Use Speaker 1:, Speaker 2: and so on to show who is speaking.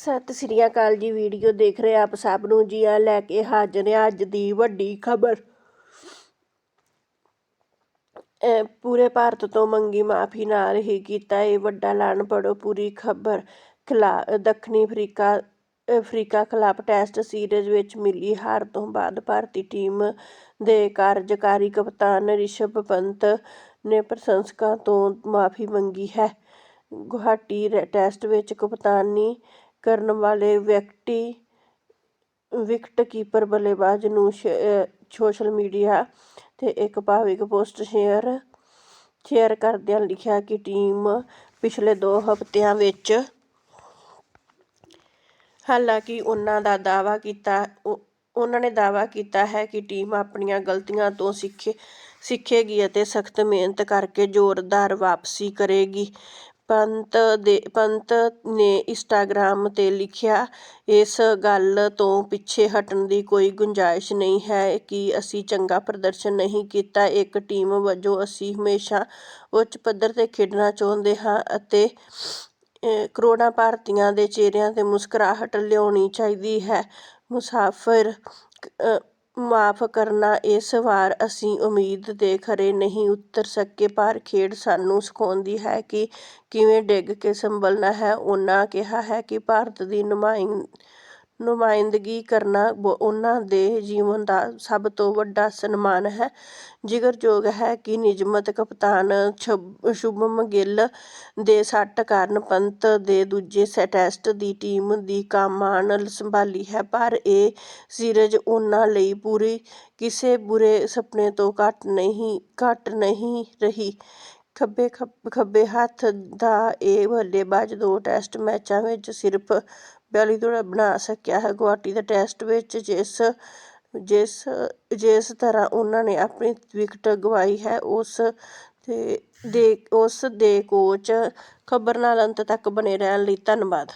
Speaker 1: ਸਤਿ ਸ੍ਰੀ ਅਕਾਲ ਜੀ, ਵੀਡੀਓ ਦੇਖ ਰਹੇ ਆਪ ਸਭ ਨੂੰ ਜੀ, ਆ ਲੈ ਕੇ ਹਾਜ਼ਰ ਹਾਂ ਅੱਜ ਦੀ ਵੱਡੀ ਖਬਰ। ਪੂਰੇ ਭਾਰਤ ਤੋਂ ਮੰਗੀ ਮਾਫੀ ਨਾਲ ਹੀ ਕੀਤਾ ਇਹ ਵੱਡਾ ਐਲਾਨ ਪੜੋ ਪੂਰੀ ਖਬਰ। ਖਿਲਾ, ਦੱਖਣੀ ਅਫਰੀਕਾ ਅਫਰੀਕਾ ਖਿਲਾਫ ਟੈਸਟ ਸੀਰੀਜ਼ ਵਿੱਚ ਮਿਲੀ ਹਾਰ ਤੋਂ ਬਾਅਦ ਭਾਰਤੀ ਟੀਮ ਦੇ ਕਾਰਜਕਾਰੀ ਕਪਤਾਨ ਰਿਸ਼ਭ ਪੰਤ ਨੇ ਪ੍ਰਸ਼ੰਸਕਾਂ ਤੋਂ ਮਾਫੀ ਮੰਗੀ ਹੈ। ਗੁਹਾਟੀ ਟੈਸਟ ਵਿੱਚ ਕਪਤਾਨੀ ਕਰਨ ਵਾਲੇ ਵਿਅਕਤੀ ਵਿਕਟਕੀਪਰ ਬੱਲੇਬਾਜ਼ ਨੂੰ ਸੋਸ਼ਲ ਮੀਡੀਆ 'ਤੇ ਇੱਕ ਭਾਵਿਕ ਪੋਸਟ ਸ਼ੇਅਰ ਸ਼ੇਅਰ ਕਰਦਿਆਂ ਲਿਖਿਆ ਕਿ ਟੀਮ ਪਿਛਲੇ ਦੋ ਹਫ਼ਤਿਆਂ ਵਿੱਚ ਹਾਲਾਂਕਿ ਉਹਨਾਂ ਦਾ ਦਾਅਵਾ ਕੀਤਾ ਉਹਨਾਂ ਨੇ ਦਾਅਵਾ ਕੀਤਾ ਹੈ ਕਿ ਟੀਮ ਆਪਣੀਆਂ ਗਲਤੀਆਂ ਤੋਂ ਸਿੱਖੇ, ਸਿੱਖੇਗੀ ਅਤੇ ਸਖਤ ਮਿਹਨਤ ਕਰਕੇ ਜ਼ੋਰਦਾਰ ਵਾਪਸੀ ਕਰੇਗੀ। ਪੰਤ ਦੇ, ਪੰਤ ਨੇ ਇੰਸਟਾਗ੍ਰਾਮ 'ਤੇ ਲਿਖਿਆ, ਇਸ ਗੱਲ ਤੋਂ ਪਿੱਛੇ ਹਟਣ ਦੀ ਕੋਈ ਗੁੰਜਾਇਸ਼ ਨਹੀਂ ਹੈ ਕਿ ਅਸੀਂ ਚੰਗਾ ਪ੍ਰਦਰਸ਼ਨ ਨਹੀਂ ਕੀਤਾ। ਇੱਕ ਟੀਮ ਵਜੋਂ ਅਸੀਂ ਹਮੇਸ਼ਾ ਉੱਚ ਪੱਧਰ 'ਤੇ ਖੇਡਣਾ ਚਾਹੁੰਦੇ ਹਾਂ ਅਤੇ ਕਰੋੜਾਂ ਭਾਰਤੀਆਂ ਦੇ ਚਿਹਰਿਆਂ 'ਤੇ ਮੁਸਕਰਾਹਟ ਲਿਆਉਣੀ ਚਾਹੀਦੀ ਹੈ। ਮੁਸਾਫਿਰ ਮਾਫ਼ ਕਰਨਾ, ਇਸ ਵਾਰ ਅਸੀਂ ਉਮੀਦ ਦੇ ਖਰੇ ਨਹੀਂ ਉਤਰ ਸਕੇ, ਪਰ ਖੇਡ ਸਾਨੂੰ ਸਿਖਾਉਂਦੀ ਹੈ ਕਿ ਕਿਵੇਂ ਡਿੱਗ ਕੇ ਸੰਭਲਣਾ ਹੈ। ਉਹਨਾਂ ਕਿਹਾ ਹੈ ਕਿ ਭਾਰਤ ਦੀ ਨੁਮਾਇੰਦਗੀ ਕਰਨਾ ਉਹਨਾਂ ਦੇ ਜੀਵਨ ਦਾ ਸਭ ਤੋਂ ਵੱਡਾ ਸਨਮਾਨ ਹੈ। ਜ਼ਿਕਰਯੋਗ ਹੈ ਕਿ ਨਿਯਮਤ ਕਪਤਾਨ ਸ਼ੁਭਮਨ ਗਿੱਲ ਦੇ ਸੱਟ ਕਾਰਨ ਪੰਤ ਦੇ ਦੂਜੇ ਟੈਸਟ ਦੀ ਟੀਮ ਦੀ ਕਮਾਨ ਸੰਭਾਲੀ ਹੈ। ਪਰ ਇਹ ਸੀਰੀਜ਼ ਉਹਨਾਂ ਲਈ ਪੂਰੀ ਕਿਸੇ ਬੁਰੇ ਸੁਪਨੇ ਤੋਂ ਘੱਟ ਨਹੀਂ ਘੱਟ ਨਹੀਂ ਰਹੀ। ਖੱਬੇ ਖੱਬੇ ਹੱਥ ਦਾ ਇਹ ਬੱਲੇਬਾਜ਼ ਦੋ ਟੈਸਟ ਮੈਚਾਂ ਵਿੱਚ ਸਿਰਫ ਬਿਆਲੀ ਦੌੜਾਂ ਬਣਾ ਸਕਿਆ ਹੈ। ਗੁਹਾਟੀ ਦੇ ਟੈਸਟ ਵਿੱਚ ਜਿਸ ਜਿਸ ਜਿਸ ਤਰ੍ਹਾਂ ਉਹਨਾਂ ਨੇ ਆਪਣੀ ਵਿਕਟ ਗਵਾਈ ਹੈ, ਉਸ ਦੇ ਉਸ ਦੇ ਕੋਚ ਖਬਰ ਨਾਲ ਅੰਤ ਤੱਕ ਬਣੇ ਰਹਿਣ ਲਈ ਧੰਨਵਾਦ।